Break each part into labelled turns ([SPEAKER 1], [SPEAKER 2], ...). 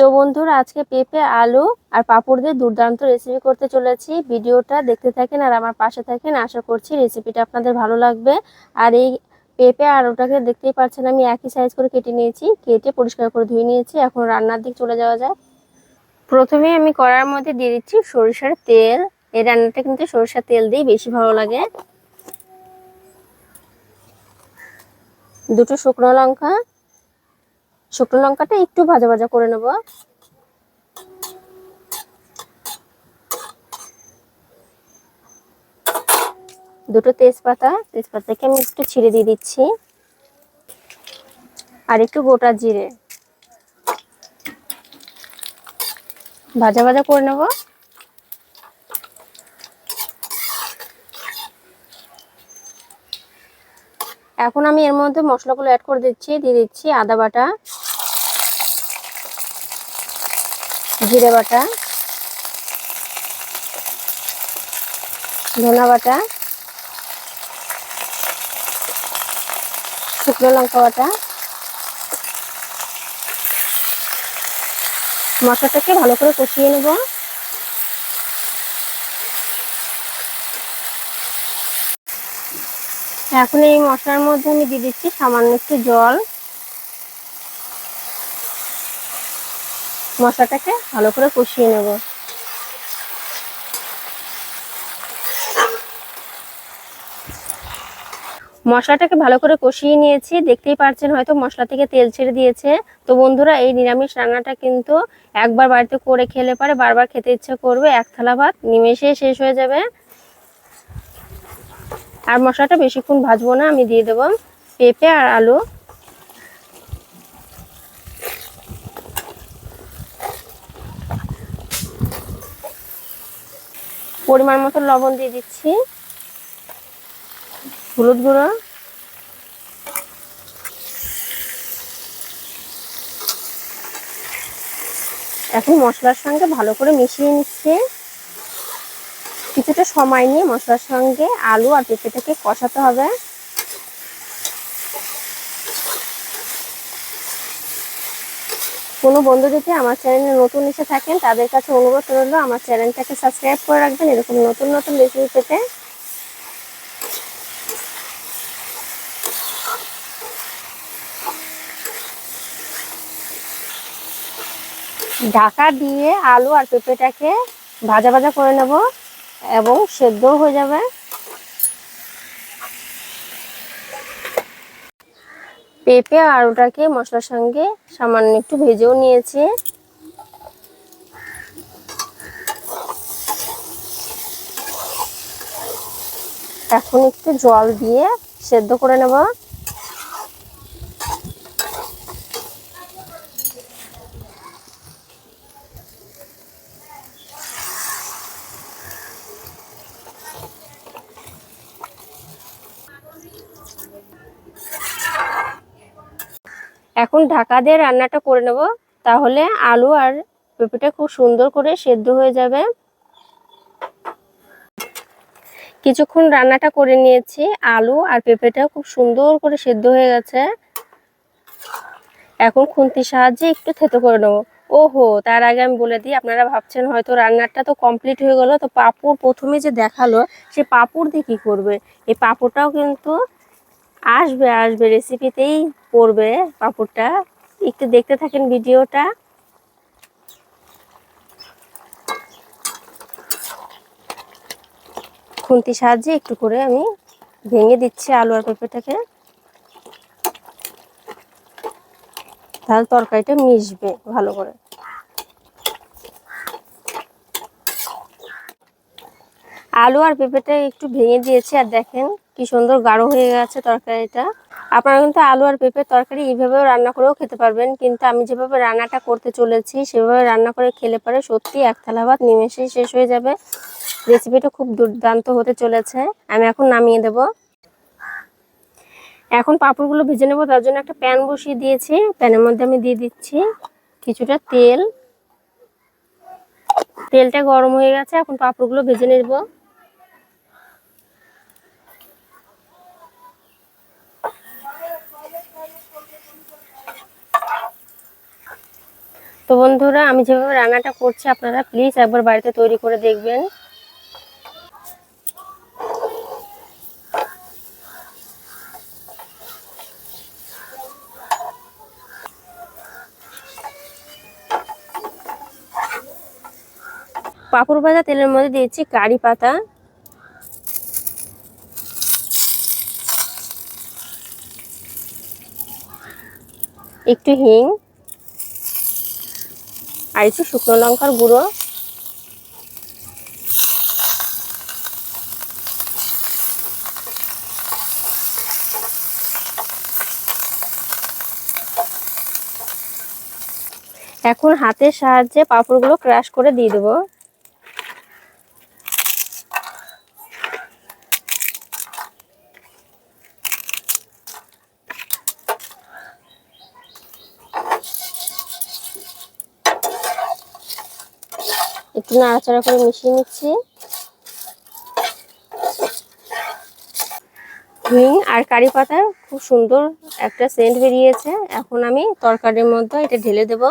[SPEAKER 1] তো বন্ধুরা, আজকে পেঁপে, আলু আর পাঁপড় দিয়ে দুর্দান্ত রেসিপি করতে চলেছি। ভিডিওটা দেখতে থাকেন আর আমার পাশে থাকেন, আশা করছি রেসিপিটা আপনাদের ভালো লাগবে। আর এই পেঁপে আর ওটাকে দেখতেই পাচ্ছেন আমি একই সাইজ করে কেটে নিয়েছি। কেটে পরিষ্কার করে ধুয়ে নিয়েছি। এখন রান্নার দিক চলে যাওয়া যায় প্রথমে আমি কড়ার মধ্যে দিয়ে দিচ্ছি সরিষার তেল। এই রান্নাটা কিন্তু সরিষার তেল দিয়ে বেশি ভালো লাগে। দুটো শুকনো লঙ্কা শুকনো লঙ্কাটা একটু ভাজা ভাজা করে নেব। দুটো তেজপাতা, তেজপাতাকে আমি একটু ছিঁড়ে দিয়ে দিচ্ছি। আর একটু গোটা জিরে। ভাজা ভাজা করে নেব। এখন আমি এর মধ্যে মশলাগুলো অ্যাড করে দিচ্ছি, দিয়ে দিচ্ছি আদা বাটা। জিরে বাটা, ধনা বাটা, শুকনো লঙ্কা বাটা। মশলাটাকে ভালো করে কষিয়ে নেব। এখন এই মশলার মধ্যে আমি দিয়ে দিচ্ছি সামান্য একটু জল। মশলাটাকে ভালো করে কষিয়ে নেব। মশলাটাকে ভালো করে কষিয়ে নিয়েছি। দেখতেই পাচ্ছেন হয়তো মশলা থেকে তেল ছেড়ে দিয়েছে। তো বন্ধুরা, এই নিরামিষ রান্নাটা কিন্তু একবার বাড়িতে করে খেলে পারে, বারবার খেতে ইচ্ছে করবে। এক থালা ভাত নিমেষে শেষ হয়ে যাবে। আর মশলাটা বেশিক্ষণ ভাজবো না, আমি দিয়ে দেবো পেঁপে আর আলু। পরিমাণ মতো লবণ দিয়ে দিচ্ছি। হলুদ গুঁড়ো। এখন মশলার সঙ্গে ভালো করে মিশিয়ে নিচ্ছে। কিছুটা সময় নিয়ে মশলার সঙ্গে আলু আর পেঁপেটাকে কষাতে হবে। কোনো বন্ধু যদি আমার চ্যানেলে নতুন এসে থাকেন, তাদের কাছে অনুরোধ রইল আমার চ্যানেলটাকে সাবস্ক্রাইব করে রাখবেন, এরকম নতুন নতুন রেসিপি পেতে। ঢাকা দিয়ে আলু আর পেঁপেটাকে ভাজা ভাজা করে নেব এবং সেদ্ধও হয়ে যাবে। পেঁপে আর ওটাকে মশলার সঙ্গে সামান্য একটু ভেজেও নিয়েছি। এখন একটু জল দিয়ে সেদ্ধ করে নেব। এখন ঢাকা দিয়ে রান্নাটা করে নেব, তাহলে আলু আর পেঁপেটা খুব সুন্দর করে সেদ্ধ হয়ে যাবে। কিছুক্ষণ রান্নাটা করে নিয়েছি, আলু আর পেঁপেটা খুব সুন্দর করে সেদ্ধ হয়ে গেছে। এখন খুন্তির সাহায্যে একটু থেতো করে নেব। ওহো, তার আগে আমি বলে দিই, আপনারা ভাবছেন হয়তো রান্নাটা তো কমপ্লিট হয়ে গেল, তো পাঁপড় প্রথমে যে দেখাল, সে পাপড় দিয়ে কী করবে? এই পাঁপড়টাও কিন্তু আসবে আসবে রেসিপিতেই পড়বে পাঁপড়টা একটু দেখতে থাকেন ভিডিওটা। খুন্তি সাহায্যে একটু করে আমি ভেঙে দিচ্ছি আলু আর পেঁপেটাকে। তাহলে তরকারিটা মিশবে ভালো করে। আলু আর পেঁপেটা একটু ভেঙে দিয়েছি, আর দেখেন কি সুন্দর গাঢ় হয়ে গেছে তরকারিটা। আপনারা কিন্তু আলু আর পেঁপের তরকারি এইভাবেও রান্না করেও খেতে পারবেন, কিন্তু আমি যেভাবে রান্নাটা করতে চলেছি, সেভাবে রান্না করে খেলে পরে সত্যি এক থালা ভাত নিমেষেই শেষ হয়ে যাবে। রেসিপিটা খুব দুর্দান্ত হতে চলেছে, আমি এখন নামিয়ে দেব। এখন পাঁপড়গুলো ভেজে নেব, তার জন্য একটা প্যান বসিয়ে দিয়েছি, প্যানের মধ্যে আমি দিয়ে দিচ্ছি কিছুটা তেল। তেলটা গরম হয়ে গেছে, এখন পাঁপড়গুলো ভেজে নেব। তো বন্ধুরা, আমি যেভাবে রান্নাটা করছি, আপনারা প্লিজ একবার বাড়িতে তৈরি করে দেখবেন। পাঁপড় ভাজা তেলের মধ্যে দিয়েছি কারি পাতা। একটু হিং। আর শুকনো লঙ্কার গুঁড়ো। এখন হাতের সাহায্যে পাঁপড়গুলো ক্রাশ করে দিয়ে দেবো। একটু নাড়াচাড়া করে মিশিয়ে নিচ্ছি। হিং আর কারি পাতার খুব সুন্দর একটা সেন্ট বেরিয়েছে। এখন আমি তরকারির মধ্যে এটা ঢেলে দেব।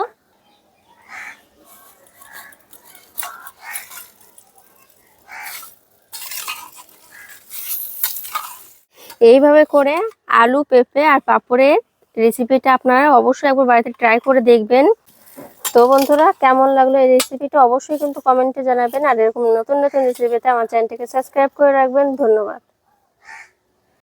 [SPEAKER 1] এইভাবে করে আলু, পেঁপে আর পাঁপড়ের রেসিপিটা আপনারা অবশ্যই একবার বাড়িতে ট্রাই করে দেখবেন। তো বন্ধুরা, কেমন লাগল এই রেসিপিটা অবশ্যই কিন্তু কমেন্টে জানাবেন। আর এরকম নতুন নতুন রেসিপিতে আমার চ্যানেলটিকে সাবস্ক্রাইব করে রাখবেন। ধন্যবাদ।